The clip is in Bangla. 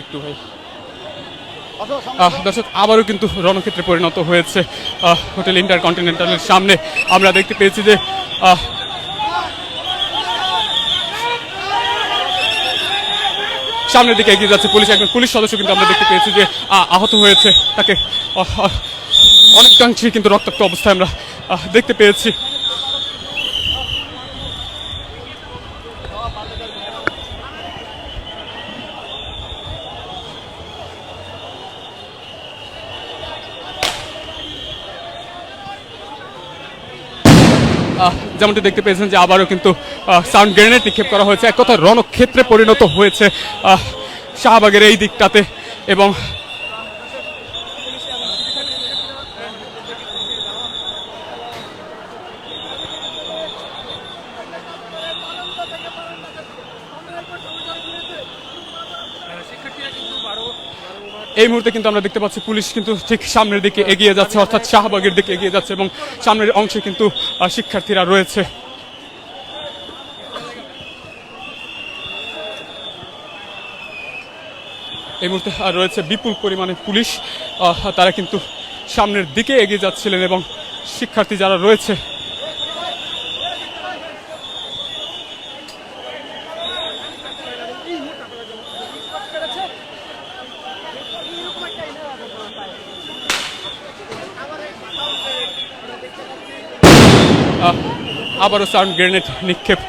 একটু ভাই। দর্শক আবারও কিন্তু রণক্ষেত্রে পরিণত হয়েছে হোটেল ইন্টার কন্টিনেন্টালের সামনে। আমরা দেখতে পেয়েছি যে সামনের দিকে এগিয়ে যাচ্ছে পুলিশ একজন পুলিশ সদস্য কিন্তু আমরা দেখতে পেয়েছি যে আহত হয়েছে। তাকে অনেকাংশেই কিন্তু রক্তাক্ত অবস্থায় আমরা দেখতে পেয়েছি। যেমনটি দেখতে পেয়েছেন যে আবারও কিন্তু সাউন্ড গ্রেনেড নিক্ষেপ করা হয়েছে। এক কথা রণক্ষেত্রে পরিণত হয়েছে শাহবাগের এই দিকটাতে এবং এই মুহূর্তে কিন্তু আমরা দেখতে পাচ্ছি পুলিশ কিন্তু ঠিক সামনের দিকে এগিয়ে যাচ্ছে, অর্থাৎ শাহবাগের দিকে এগিয়ে যাচ্ছে এবং সামনের অংশে কিন্তু শিক্ষার্থীরা রয়েছে। এই মুহূর্তে রয়েছে বিপুল পরিমাণে পুলিশ তারা কিন্তু সামনের দিকে এগিয়ে যাচ্ছিলেন এবং শিক্ষার্থী যারা রয়েছে আবারও সাউন্ড গ্রেনেড নিক্ষেপ